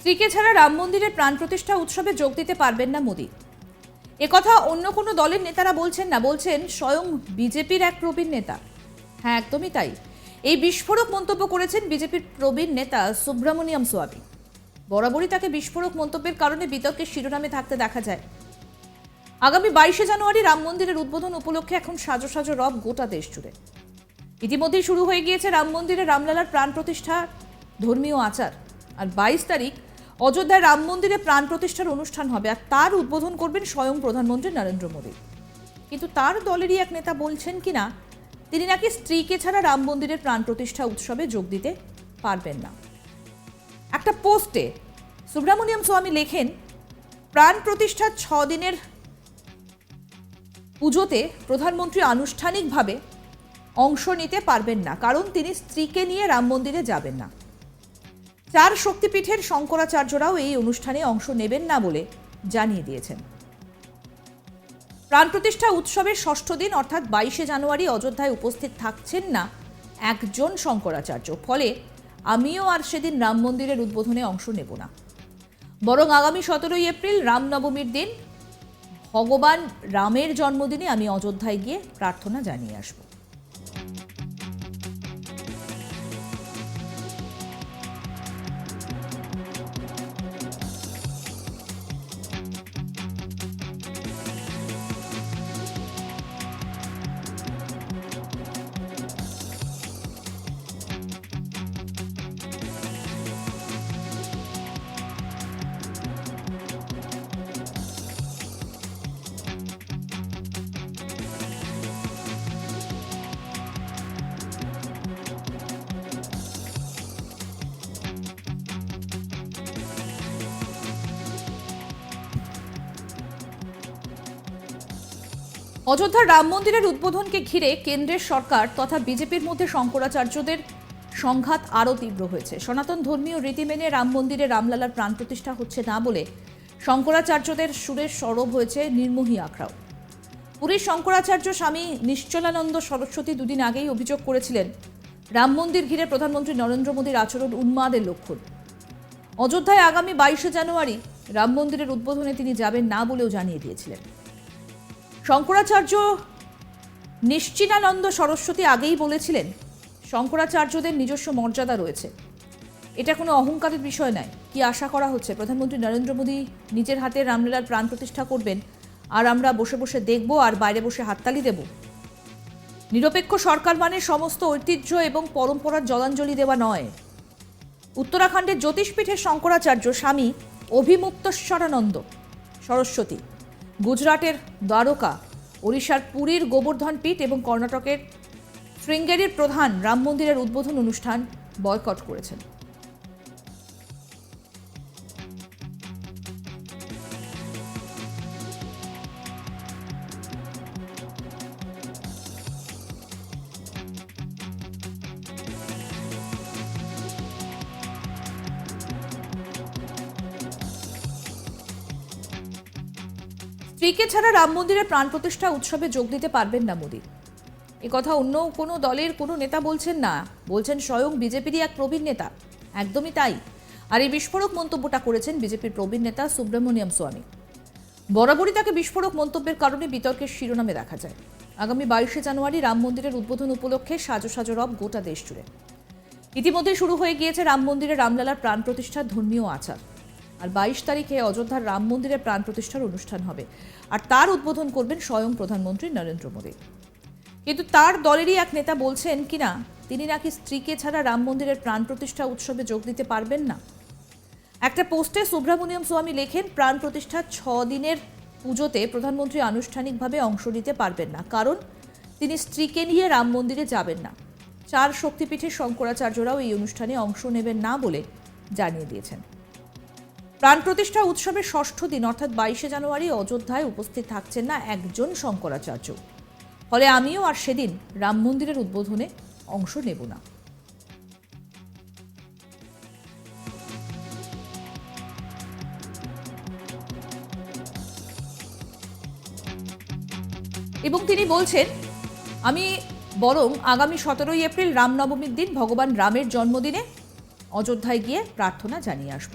স্ত্রীকে ছাড়া রাম মন্দিরের প্রাণ প্রতিষ্ঠা উৎসবে যোগ দিতে পারবেন না মোদী। একথা অন্য কোনো দলের নেতারা বলছেন না, বলছেন স্বয়ং বিজেপির এক প্রবীণ নেতা। হ্যাঁ একদমই তাই। এই বিস্ফোরক মন্তব্য করেছেন বিজেপির প্রবীণ নেতা সুব্রমণিয়াম সোয়ামী বরাবরই তাকে বিস্ফোরক মন্তব্যের কারণে বিতর্কের শিরোনামে থাকতে দেখা যায়। আগামী বাইশে জানুয়ারি রাম মন্দিরের উদ্বোধন উপলক্ষে এখন সাজো সাজো রব গোটা দেশ জুড়ে। ইতিমধ্যেই শুরু হয়ে গিয়েছে রাম মন্দিরে রামলালার প্রাণ প্রতিষ্ঠা ধর্মীয় আচার। আর বাইশ তারিখ অযোধ্যায় রাম মন্দিরে প্রাণ প্রতিষ্ঠার অনুষ্ঠান হবে আর তার উদ্বোধন করবেন স্বয়ং প্রধানমন্ত্রী নরেন্দ্র মোদী। কিন্তু তার দলেরই এক নেতা বলছেন কিনা তিনি নাকি স্ত্রীকে ছাড়া রাম মন্দিরের প্রাণ প্রতিষ্ঠা উৎসবে যোগ দিতে পারবেন না। একটা পোস্টে সুব্রমণিয়াম স্বামী লেখেন, প্রাণ প্রতিষ্ঠার ছ দিনের পুজোতে প্রধানমন্ত্রী আনুষ্ঠানিকভাবে অংশ নিতে পারবেন না, কারণ তিনি স্ত্রীকে নিয়ে রাম মন্দিরে যাবেন না। চার শক্তিপীঠের শঙ্করাচার্যরাও এই অনুষ্ঠানে অংশ নেবেন না বলে জানিয়ে দিয়েছেন। প্রাণ প্রতিষ্ঠা উৎসবের ষষ্ঠ দিন, অর্থাৎ বাইশে জানুয়ারি, অযোধ্যায় উপস্থিত থাকছেন না একজন শঙ্করাচার্য। ফলে আমিও আর সেদিন রাম মন্দিরের উদ্বোধনে অংশ নেব না। বরং আগামী সতেরোই এপ্রিল, রামনবমীর দিন ভগবান রামের জন্মদিনে আমি অযোধ্যায় গিয়ে প্রার্থনা জানিয়ে আসব। অযোধ্যার রাম মন্দিরের উদ্বোধনকে ঘিরে কেন্দ্রের সরকার তথা বিজেপির মধ্যে শঙ্করাচার্যদের সংঘাত আরও তীব্র হয়েছে। সনাতন ধর্মীয় রীতি মেনে রাম মন্দিরে রামলালার প্রাণ প্রতিষ্ঠা হচ্ছে না বলে শঙ্করাচার্যদের সুরের সরব হয়েছে নির্মোহী আখড়াও। পুরীর শঙ্করাচার্য স্বামী নিশ্চলানন্দ সরস্বতী দুদিন আগেই অভিযোগ করেছিলেন, রাম মন্দির ঘিরে প্রধানমন্ত্রী নরেন্দ্র মোদীর আচরণ উন্মাদের লক্ষণ। অযোধ্যায় আগামী বাইশে জানুয়ারি রাম মন্দিরের উদ্বোধনে তিনি যাবেন না বলেও জানিয়ে দিয়েছিলেন। শঙ্করাচার্য নিশ্চিনানন্দ সরস্বতী আগেই বলেছিলেন, শঙ্করাচার্যদের নিজস্ব মর্যাদা রয়েছে। এটা কোনো অহংকারের বিষয় নয়। কি আশা করা হচ্ছে? প্রধানমন্ত্রী নরেন্দ্র মোদী নিজের হাতে রামলীলার প্রাণ প্রতিষ্ঠা করবেন আর আমরা বসে বসে দেখব আর বাইরে বসে হাততালি দেব। নিরপেক্ষ সরকার মানে সমস্ত ঐতিহ্য এবং পরম্পরার জলাঞ্জলি দেওয়া নয়। উত্তরাখণ্ডের জ্যোতিষপীঠের শঙ্করাচার্য স্বামী অভিমুক্তস্বরানন্দ সরস্বতী। গুজরাটের দ্বারকা, ওড়িশার পুরীর গোবর্ধন পীঠ এবং কর্ণাটকের শৃঙ্গেরির প্রধান রাম মন্দিরের উদ্বোধন অনুষ্ঠান বয়কট করেছেন। স্ত্রীকে ছাড়া রাম মন্দিরের প্রাণ প্রতিষ্ঠা উৎসবে যোগ দিতে পারবেন না মোদী। কথা অন্য কোনো দলের কোনো নেতা বলছেন না। বলছেন স্বয়ং বিজেপিরই এক প্রবীণ নেতা। একদমই তাই। আর এই বিস্ফোরক মন্তব্যটা করেছেন বিজেপির প্রবীণ নেতা সুব্রমণিয়াম স্বামী। বরাবরই তাকে বিস্ফোরক মন্তব্যের কারণে বিতর্কের শিরোনামে দেখা যায়। আগামী বাইশে জানুয়ারি রাম মন্দিরের উদ্বোধন উপলক্ষে সাজো সাজো রব গোটা দেশ জুড়ে। ইতিমধ্যে শুরু হয়ে গিয়েছে রাম মন্দিরে রামলালার প্রাণ প্রতিষ্ঠার ধর্মীয় আচার। আর বাইশ তারিখে অযোধ্যার রাম মন্দিরে প্রাণ প্রতিষ্ঠার অনুষ্ঠান হবে। আর তার উদ্বোধন করবেন স্বয়ং প্রধানমন্ত্রী নরেন্দ্র মোদী। কিন্তু তার দলেরই এক নেতা বলছেন, কিনা, তিনি নাকি স্ত্রীকে ছাড়া রাম মন্দিরের প্রাণ প্রতিষ্ঠা উৎসবে যোগ দিতে পারবেন না? একটা পোস্টে সুব্রমণিয়ম স্বামী লেখেন, প্রাণ প্রতিষ্ঠার ছ দিনের পুজোতে প্রধানমন্ত্রী আনুষ্ঠানিকভাবে অংশ নিতে পারবেন না। কারণ, তিনি স্ত্রীকে নিয়ে রাম মন্দিরে যাবেন না। চার শক্তিপীঠের শঙ্করাচার্যরাও এই অনুষ্ঠানে অংশ নেবেন না বলে জানিয়ে দিয়েছেন। প্রাণ প্রতিষ্ঠা উৎসবের ষষ্ঠ দিন, অর্থাৎ বাইশে জানুয়ারি, অযোধ্যায় উপস্থিত থাকছেন না একজন শঙ্করাচার্য। ফলে আমিও আর সেদিন রাম মন্দিরের উদ্বোধনে অংশ নেব না। এবং তিনি বলছেন, আমি বরং আগামী সতেরোই এপ্রিল রামনবমীর দিন ভগবান রামের জন্মদিনে অযোধ্যায় গিয়ে প্রার্থনা জানিয়ে আসব।